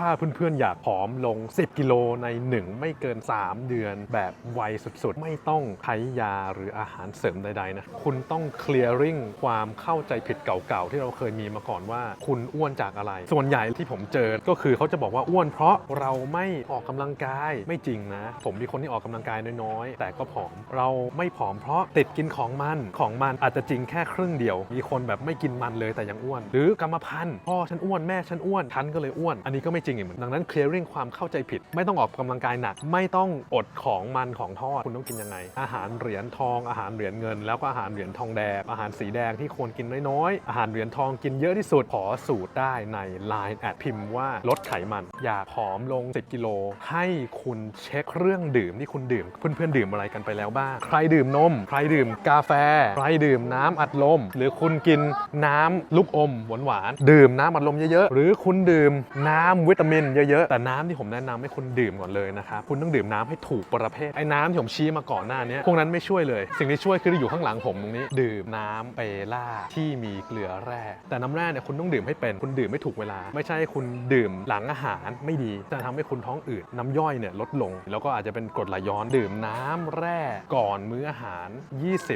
ถ้าเพื่อนๆ อยากผอมลง 10 กิโลใน 1 ไม่เกิน 3 เดือนแบบไวสุดๆ ไม่ต้องใช้ยาหรืออาหารเสริมใดๆนะ คุณต้อง clearing ความเข้าใจผิดเก่าๆ ที่เราเคยมีมาก่อนว่าคุณอ้วนจากอะไร ส่วนใหญ่ที่ผมเจอก็คือเขาจะบอกว่าอ้วนเพราะเราไม่ออกกำลังกายไม่จริงนะ ผมมีคนที่ออกกำลังกายน้อยๆ แต่ก็ผอม เราไม่ผอมเพราะติดกินของมันของมันอาจจะจริงแค่ครึ่งเดียว มีคนแบบไม่กินมันเลยแต่ยังอ้วน หรือกรรมพันธุ์พ่อฉันอ้วนแม่ฉันอ้วนฉันก็เลยอ้วน อันนี้ก็ไม่จริงอีกเหมือนดังนั้น clearing ความเข้าใจผิด ไม่ต้องออกกำลังกายหนัก ไม่ต้องอดของมันของทอด คุณต้องกินยังไง อาหารเหรียญทองอาหารเหรียญเงิน แล้วก็อาหารเหรียญทองแดงอาหารสีแดงที่ควรกินน้อยๆอาหารเหรียญทองกินเยอะที่สุดขอสูตรได้ใน Line แอดพิมพ์ว่าลดไขมันอยากผอมลง 10 กิโล ให้คุณเช็คเรื่องดื่มที่คุณดื่ม เพื่อนๆดื่มอะไรกันไปแล้วบ้างใครดื่มนม ใครดื่มกาแฟ ใครดื่มน้ำอัดลม หรือคุณกินน้ำลูกอมหวานๆดื่มน้ำอัดลมเยอะๆหรือคุณดื่มน้ำวิตามินเยอะๆ แต่น้ำที่ผมแนะนำให้คุณดื่มก่อนเลยนะครับคุณต้องดื่มน้ำให้ถูกประเภทไอ้น้ำที่ผมชี้มาก่อนหน้านี้พวกนั้นไม่ช่วยเลย สิ่งที่ช่วยคืออยู่ข้างหลังผมตรงนี้ ดื่มน้ำเปล่าที่มีเกลือแร่แต่น้ำแร่เนี่ยคุณต้องดื่มให้เป็นคุณดื่มไม่ถูกเวลา ไม่ใช่คุณดื่มหลังอาหารไม่ดีจะทำให้คุณท้องอืดน้ำย่อยเนี่ยลดลง แล้วก็อาจจะเป็นกรดไหลย้อนดื่มน้ำแร่ก่อนมื้ออาหาร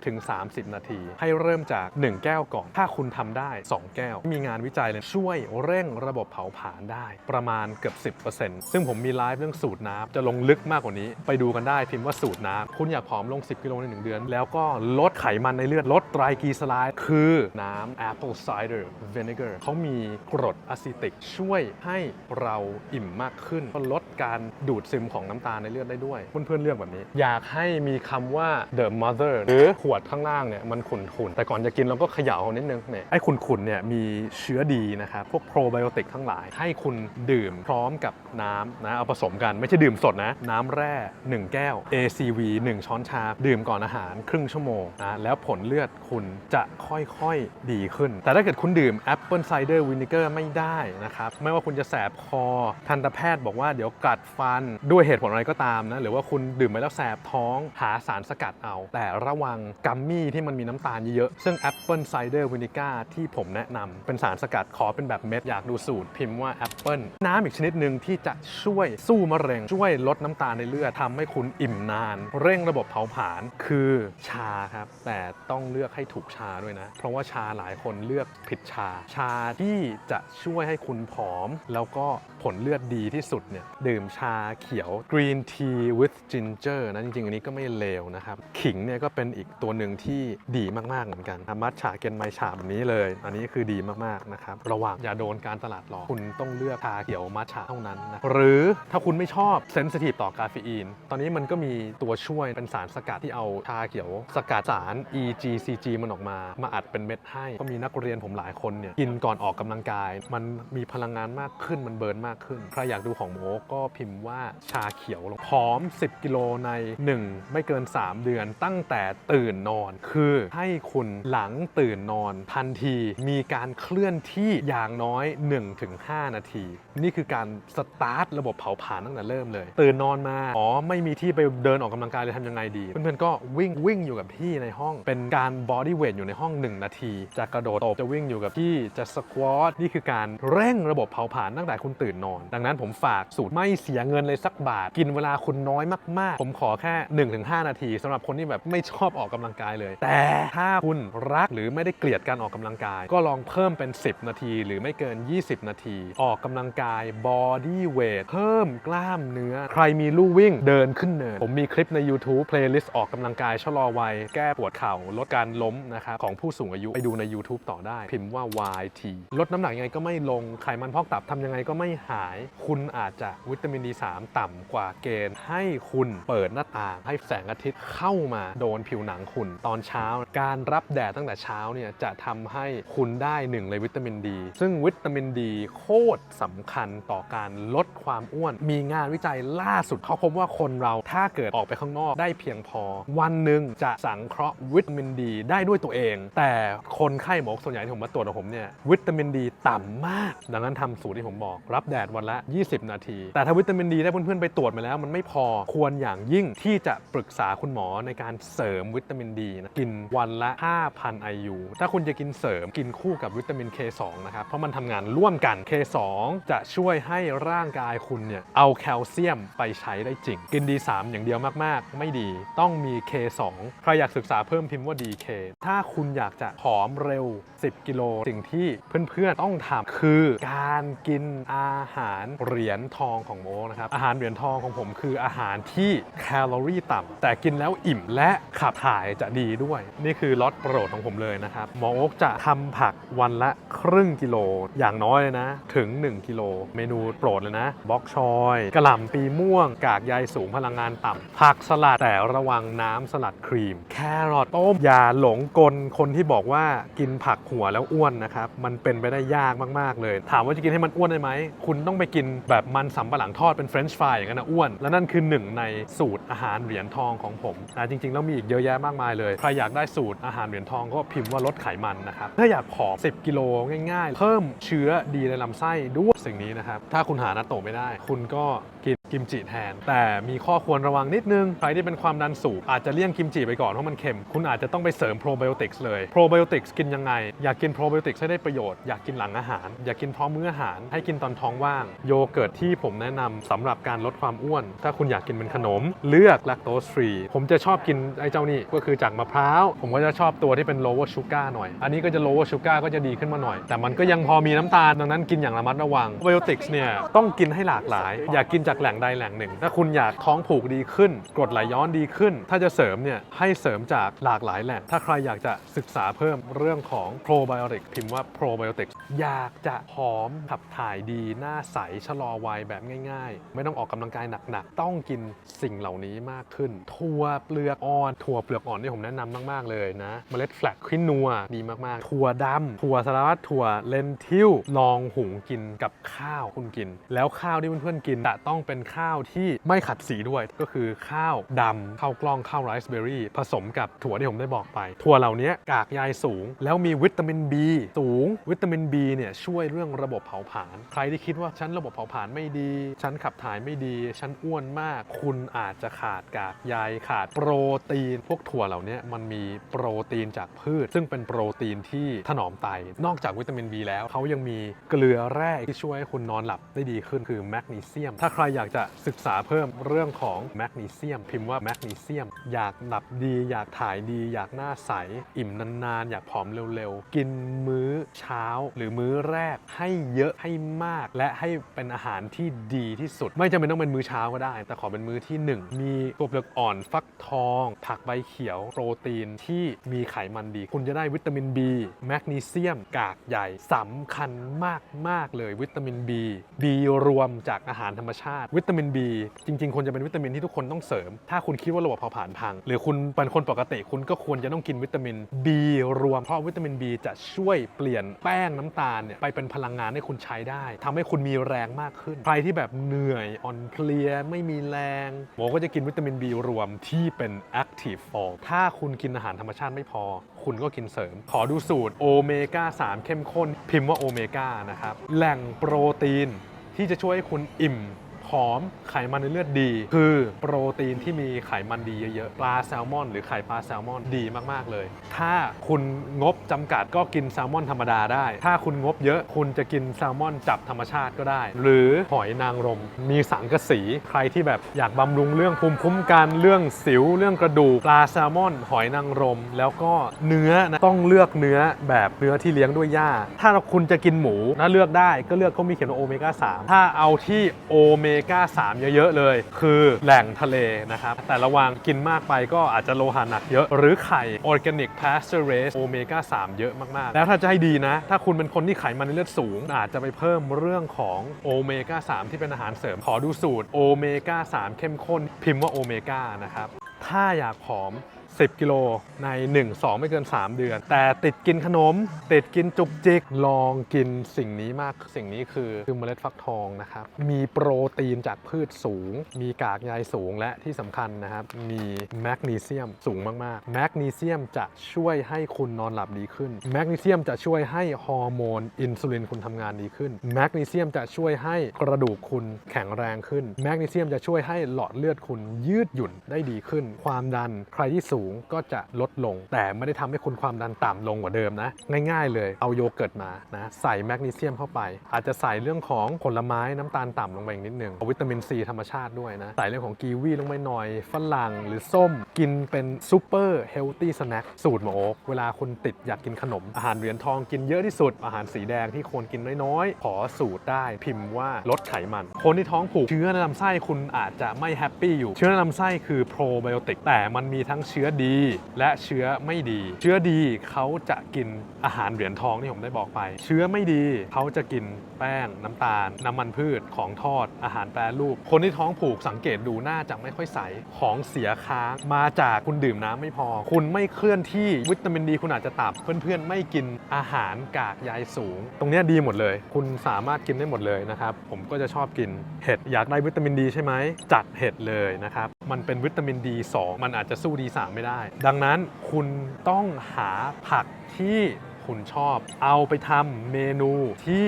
20-30 นาที ให้เริ่มจาก 1 แก้วก่อน ถ้าคุณทำได้ 2 แก้ว มีงานวิจัยเลยช่วยเร่งระบบเผาผลาญได้ประมาณเกือบ 10%ซึ่งผมมีไลฟ์เรื่องสูตรน้ำจะลงลึกมากกว่านี้ ไปดูกันได้พิมพ์ว่าสูตรน้ำคุณอยากผอมลง 10 กิโลใน 1 เดือน แล้วก็ลดไขมันในเลือด ลดไตรกลีเซอไรด์คือน้ำ apple cider vinegar เขามีกรดอะซิติก ช่วยให้เราอิ่มมากขึ้นก็ลดการดูดซึมของน้ำตาลในเลือดได้ด้วย เพื่อนๆเลือกแบบนี้ อยากให้มีคำว่า the mother หรือขวดข้างล่างเนี่ยมันขุ่นๆแต่ก่อนจะกินเราก็เขย่านิดนึงเนี่ยไอ้ขุ่นๆเนี่ยมีเชื้อดีนะครับพวกโปรไบโอติกทั้งหลายให้คุณดมพร้อมกับน้ำนะเอาผสมกันไม่ใช่ดื่มสดนะ น้ำแร่ 1 แก้ว ACV 1 ช้อนชา ดื่มก่อนอาหารครึ่งชั่วโมงนะแล้วผลเลือดคุณจะค่อยๆดีขึ้น แต่ถ้าเกิดคุณดื่ม Apple Cider Vinegar ไม่ได้นะครับ ไม่ว่าคุณจะแสบคอ ทันตแพทย์บอกว่าเดี๋ยวกัดฟันด้วยเหตุผลอะไรก็ตามนะ หรือว่าคุณดื่มไปแล้วแสบท้องหาสารสกัดเอา แต่ระวังกัมมี่ที่มันมีน้ำตาลเยอะๆ ซึ่ง Apple Cider Vinegar ที่ผมแนะนำเป็นสารสกัดขอเป็นแบบเม็ดอยากดูสูตรพิมพ์ว่า Apple น้ำอีกชนิดหนึ่งที่จะช่วยสู้มะเร็ง ช่วยลดน้ำตาลในเลือดทำให้คุณอิ่มนาน เร่งระบบเผาผลาญคือชาครับ แต่ต้องเลือกให้ถูกชาด้วยนะ เพราะว่าชาหลายคนเลือกผิดชา ชาที่จะช่วยให้คุณผอม แล้วก็ผลเลือดดีที่สุดเนี่ยดื่มชาเขียว green tea with ginger นะจริงๆ อันนี้ก็ไม่เลวนะครับ ขิงเนี่ยก็เป็นอีกตัวหนึ่งที่ดีมากๆเหมือนกันมัทฉะเกนไมฉะแบบนี้เลย อันนี้คือดีมากๆนะครับระวังอย่าโดนการตลาดหลอกคุณต้องเลือกชาขียวมัทฉะเท่านั้นนะหรือถ้าคุณไม่ชอบเซนซิทีฟต่อกาเฟอีน ตอนนี้มันก็มีตัวช่วยเป็นสารสกัดที่เอาชาเขียว สกัดสาร EGCG มันออกมา มาอัดเป็นเม็ดให้ ก็มีนักเรียนผมหลายคนเนี่ยกินก่อนออกกำลังกาย มันมีพลังงานมากขึ้นมันเบิร์นมากขึ้น ใครอยากดูของโมก็พิมพ์ว่าชาเขียวลงผอม 10 กิโลใน 1 ไม่เกิน 3 เดือนตั้งแต่ตื่นนอน คือให้คุณหลังตื่นนอน ทันทีมีการเคลื่อนที่อย่างน้อย 1-5 นาทีนี่คือการสตาร์ทระบบเผาผลาญตั้งแต่เริ่มเลย ตื่นนอนมา อ๋อ ไม่มีที่ไปเดินออกกำลังกายเลยทำยังไงดี เพื่อนๆก็วิ่งวิ่งอยู่กับที่ในห้อง เป็นการบอดี้เวทอยู่ในห้อง 1 นาที จะกระโดดตบจะวิ่งอยู่กับที่จะสควอตนี่คือการเร่งระบบเผาผลาญตั้งแต่คุณตื่นนอน ดังนั้นผมฝากสูตรไม่เสียเงินเลยสักบาท กินเวลาคุณน้อยมากๆ ผมขอแค่ 1-5 นาทีสำหรับคนที่แบบไม่ชอบออกกำลังกายเลย แต่ถ้าคุณรักหรือไม่ได้เกลียดการออกกำลังกาย ก็ลองเพิ่มเป็น 10 นาที หรือไม่เกิน 20 นาที ออกกำลังกายบอดี้เวทเพิ่มกล้ามเนื้อ ใครมีลู่วิ่งเดินขึ้นเนิน ผมมีคลิปใน YouTube playlist ออกกำลังกายชะลอวัย แก้ปวดเข่าลดการล้มนะครับของผู้สูงอายุไปดูใน YouTube ต่อได้ พิมพ์ว่า YT ลดน้ำหนักยังไงก็ไม่ลงไขมันพอกตับทำยังไงก็ไม่หาย คุณอาจจะวิตามิน D3 ต่ำกว่าเกณฑ์ ให้คุณเปิดหน้าต่างให้แสงอาทิตย์เข้ามาโดนผิวหนังคุณตอนเช้า การรับแดดตั้งแต่เช้าเนี่ยจะทำให้คุณได้หนึ่งเลยวิตามินดี ซึ่งวิตามินดีโคตรสำคัญต่อการลดความอ้วน มีงานวิจัยล่าสุดเขาพบว่าคนเราถ้าเกิดออกไปข้างนอกได้เพียงพอ วันหนึ่งจะสังเคราะห์วิตามินดี ได้ด้วยตัวเอง แต่คนไข้หมอส่วนใหญ่ที่ผมมาตรวจของผมเนี่ยวิตามินดีต่ำมาก ดังนั้นทำสูตรที่ผมบอก รับแดดวันละ 20 นาที แต่ถ้าวิตามินดีถ้เพื่อนๆไปตรวจมาแล้ว มันไม่พอควรอย่างยิ่งที่จะปรึกษาคุณหมอในการเสริมวิตามินดีนะกินวันละ 5,000 IU ถ้าคุณจะกินเสริมกินคู่กับวิตามิน K2 นะครับเพราะมันทำงานร่วมกัน K2 จะช่วยให้ร่างกายคุณเนี่ยเอาแคลเซียมไปใช้ได้จริง กิน D3 อย่างเดียวมากๆ ไม่ดีต้องมี K2 ใครอยากศึกษาเพิ่มพิมพ์ว่า DK ถ้าคุณอยากจะผอมเร็ว 10 กิโลสิ่งที่เพื่อนๆต้องทำคือการกินอาหารเหรียญทองของโมนะครับอาหารเหรียญทองของผมคืออาหารที่แคลอรี่ต่ำแต่กินแล้วอิ่มและขับถ่ายจะดีด้วย นี่คือล็อตโปรดของผมเลยนะครับหมอโอ๊กจะทำผักวันละครึ่งกิโลอย่างน้อยเลยนะถึง 1 กิโลเมนูโปรดเลยนะบล็อกชอยกระหล่ำปีม่วง กากใยสูงพลังงานต่ำผักสลัดแต่ระวังน้ำสลัดครีม แครอทต้มอย่าหลงกลคนที่บอกว่ากินผักหัวแล้วอ้วนนะครับ มันเป็นไปได้ยากมากๆเลย ถามว่าจะกินให้มันอ้วนได้ไหม คุณต้องไปกินแบบมันสำปะหลังทอดเป็นเฟรนช์ฟรายอย่างนั้นนะอ้วน และนั่นคือหนึ่งในสูตรอาหารเหรียญทองของผมนะจริงๆแล้วมีอีกเยอะแยะมากมายเลยใครอยากได้สูตรอาหารเหรียญทองก็พิมพ์ว่าลดไขมันนะครับถ้าอยากผอม10 กิโลง่าย ๆ เพิ่มเชื้อดีในลำไส้ด้วยสิ่งนี้นะครับ ถ้าคุณหานาโตะไม่ได้ คุณก็กิน กิมจิแทน แต่มีข้อควรระวังนิดนึง ใครที่เป็นความดันสูงอาจจะเลี่ยงกิมจิไปก่อนเพราะมันเค็ม คุณอาจจะต้องไปเสริมโปรไบโอติกส์เลย โปรไบโอติกส์กินยังไง อยากกินโปรไบโอติกส์ให้ได้ประโยชน์ อยากกินหลังอาหาร อยากกินพร้อมมื้ออาหาร ให้กินตอนท้องว่าง โยเกิร์ตที่ผมแนะนำสำหรับการลดความอ้วน ถ้าคุณอยากกินเป็นขนม เลือกแลคโตสฟรี ผมจะชอบกินไอ้เจ้านี่ก็คือจากมะพร้าว ผมก็จะชอบตัวที่เป็น lower sugar หน่อย อันนี้ก็จะ lower sugar ก็จะดีขึ้นมาหน่อย แต่มันก็ยังพอมีน้ำตาลดังนั้นกินอย่างระมัดระวังไบโอติกส์เนี่ยต้องกินให้หลากหลาย อยากกินจากแหล่งใดแหล่งหนึ่ง ถ้าคุณอยากท้องผูกดีขึ้น กรดไหลย้อนดีขึ้น ถ้าจะเสริมเนี่ยให้เสริมจากหลากหลายแหล่ง ถ้าใครอยากจะศึกษาเพิ่มเรื่องของ probiotic พิมพ์ว่า probiotic อยากจะผอมขับถ่ายดี หน้าใสชะลอวัยแบบง่าย ๆ ไม่ต้องออกกำลังกายหนักๆ ต้องกินสิ่งเหล่านี้มากขึ้น ถั่วเปลือกอ่อน ถั่วเปลือกอ่อนนี่ผมแนะนำมากๆเลยนะ เมล็ดแฟลกควินัวดีมากๆ ถั่วดำถั่วสารวัตรถั่วเลนทิลลองหุงกินกับข้าวคุณกิน แล้วข้าวที่เพื่อนๆกินจะต้องเป็นข้าวที่ไม่ขัดสีด้วย ก็คือข้าวดำข้าวกล้องข้าวไรซ์เบอร์รี่ผสมกับถั่วที่ผมได้บอกไป ถั่วเหล่านี้กากใยสูง แล้วมีวิตามิน B สูง วิตามิน B เนี่ยช่วยเรื่องระบบเผาผลาญใครที่คิดว่าฉันระบบเผาผลาญไม่ดี ฉันขับถ่ายไม่ดี ฉันอ้วนมาก คุณอาจจะขาดกากใยขาดโปรตีน พวกถั่วเหล่านี้มันมีโปรตีนจากพืช ซึ่งเป็นโปรตีนที่ถนอมไต นอกจากวิตามิน B แล้วเขายังมีเกลือแร่ที่ช่วยให้คุณนอนหลับได้ดีขึ้นคือแมกนีเซียม ถ้าใครอยากจะศึกษาเพิ่มเรื่องของแมกนีเซียม พิมพ์ว่าแมกนีเซียม อยากหลับดี อยากถ่ายดี อยากหน้าใส อิ่มนานๆ อยากผอมเร็วๆ กินมื้อเช้าหรือมื้อแรกให้เยอะให้มาก และให้เป็นอาหารที่ดีที่สุด ไม่จำเป็นต้องเป็นมื้อเช้าก็ได้ แต่ขอเป็นมื้อที่ 1 มีตัวเปลือกอ่อนฟักทอง ผักใบเขียวโปรตีนที่มีไขมันดี คุณจะได้วิตามิน B แมกนีเซียม กากใหญ่สำคัญมากๆเลยวิตามิน B B รวมจากอาหารธรรมชาติวิตามิน B จริงๆควรจะเป็นวิตามินที่ทุกคนต้องเสริม ถ้าคุณคิดว่าระบบเผาผลาญพัง หรือคุณเป็นคนปกติคุณก็ควรจะต้องกินวิตามิน B รวมเพราะวิตามิน B จะช่วยเปลี่ยนแป้งน้ำตาลเนี่ยไปเป็นพลังงานให้คุณใช้ได้ทำให้คุณมีแรงมากขึ้น ใครที่แบบเหนื่อยอ่อนเพลียไม่มีแรงหมอก็จะกินวิตามิน B รวมที่เป็น Active Form ถ้าคุณกินอาหารธรรมชาติไม่พอ คุณก็กินเสริม ขอดูสูตรโอเมก้า3เข้มข้น พิมพ์ว่าโอเมก้านะครับแหล่งโปรตีนที่จะช่วยให้คุณอิ่ม ผอม ไขมันในเลือดดี คือโปรตีนที่มีไขมันดีเยอะๆ ปลาแซลมอน หรือไข่ปลาแซลมอนดีมากๆเลย ถ้าคุณงบจำกัดก็กินแซลมอนธรรมดาได้ ถ้าคุณงบเยอะคุณจะกินแซลมอนจับธรรมชาติก็ได้ หรือหอยนางรม มีสังกะสี ใครที่แบบอยากบำรุงเรื่องภูมิคุ้มกันเรื่องสิวเรื่องกระดูกปลาแซลมอน หอยนางรม แล้วก็เนื้อนะต้องเลือกเนื้อแบบเนื้อที่เลี้ยงด้วยหญ้า ถ้าคุณจะกินหมูนะเลือกได้ก็เลือกเขามีเขียนว่าโอเมก้า3ถ้าเอาที่โอเมก้า 3 เยอะๆเลย คือแหล่งทะเลนะครับ แต่ระวังกินมากไปก็อาจจะโลหะหนักเยอะ หรือไข่ออร์แกนิกพาสเจอร์เรสโอเมก้า 3 เยอะมากๆ แล้วถ้าจะให้ดีนะ ถ้าคุณเป็นคนที่ไขมันในเลือดสูง อาจจะไปเพิ่มเรื่องของโอเมก้า 3 ที่เป็นอาหารเสริมขอดูสูตรโอเมก้า 3 เข้มข้นพิมพ์ว่าโอเมก้านะครับถ้าอยากผอม 10 กิโลใน 1 2 ไม่เกิน 3 เดือน แต่ติดกินขนม ติดกินจุกจิก ลองกินสิ่งนี้มากสิ่งนี้คือคือเมล็ดฟักทองนะครับ มีโปรตีนจากพืชสูง มีกากใยสูงและที่สำคัญนะครับ มีแมกนีเซียมสูงมากๆ แมกนีเซียมจะช่วยให้คุณนอนหลับดีขึ้น แมกนีเซียมจะช่วยให้ฮอร์โมนอินซูลินคุณทำงานดีขึ้น แมกนีเซียมจะช่วยให้กระดูกคุณแข็งแรงขึ้น แมกนีเซียมจะช่วยให้หลอดเลือดคุณยืดหยุ่นได้ดีขึ้น ความดันใครที่สูงก็จะลดลง แต่ไม่ได้ทำให้คุณความดันต่ำลงกว่าเดิมนะ ง่ายๆเลยเอาโยเกิร์ตมานะใส่แมกนีเซียมเข้าไป อาจจะใส่เรื่องของผลไม้น้ำตาลต่ำลงไปอีกนิดนึงเอาวิตามินซีธรรมชาติด้วยนะ ใส่เรื่องของกีวีลงไปหน่อยฝรั่งหรือส้มกินเป็นซูเปอร์เฮลตี้สแน็คสูตรหมอโอ๊กเวลาคุณติดอยากกินขนม อาหารเหรียญทองกินเยอะที่สุด อาหารสีแดงที่ควรกินน้อยๆขอสูตรได้พิมพ์ว่าลดไขมัน คนที่ท้องผูกเชื้อในลำไส้คุณอาจจะไม่แฮปปี้อยู่เชื้อในลำไส้คือโปรไบโอติกแต่มันมีทั้งเชื้อดีและเชื้อไม่ดี เชื้อดีเขาจะกินอาหารเหรียญทองที่ผมได้บอกไป เชื้อไม่ดีเขาจะกินแป้งน้ำตาล น้ำมันพืชของทอดอาหารแปรรูป คนที่ท้องผูกสังเกตดูหน้าจะไม่ค่อยใสของเสียค้างมาจากคุณดื่มน้ำไม่พอ คุณไม่เคลื่อนที่วิตามินดีคุณอาจจะตับเพื่อนๆ ไม่กินอาหารกากใยสูง ตรงนี้ดีหมดเลย คุณสามารถกินได้หมดเลยนะครับผมก็จะชอบกินเห็ดอยากได้วิตามินดีใช่ไหมจัดเห็ดเลยนะครับมันเป็นวิตามินดี2มันอาจจะสู้ดี3ไม่ได้ ดังนั้นคุณต้องหาผักที่คุณชอบ เอาไปทำเมนูที่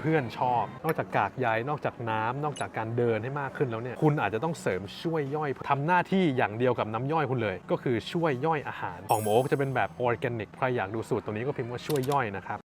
เพื่อนๆชอบ นอกจากกากใยนอกจากน้ำนอกจากการเดินให้มากขึ้นแล้วเนี่ย คุณอาจจะต้องเสริมช่วยย่อยทำหน้าที่อย่างเดียวกับน้ำย่อยคุณเลย ก็คือช่วยย่อยอาหาร ของโมกจะเป็นแบบออร์แกนิก ใครอยากดูสูตรตัวนี้ก็พิมพ์ว่าช่วยย่อยนะครับ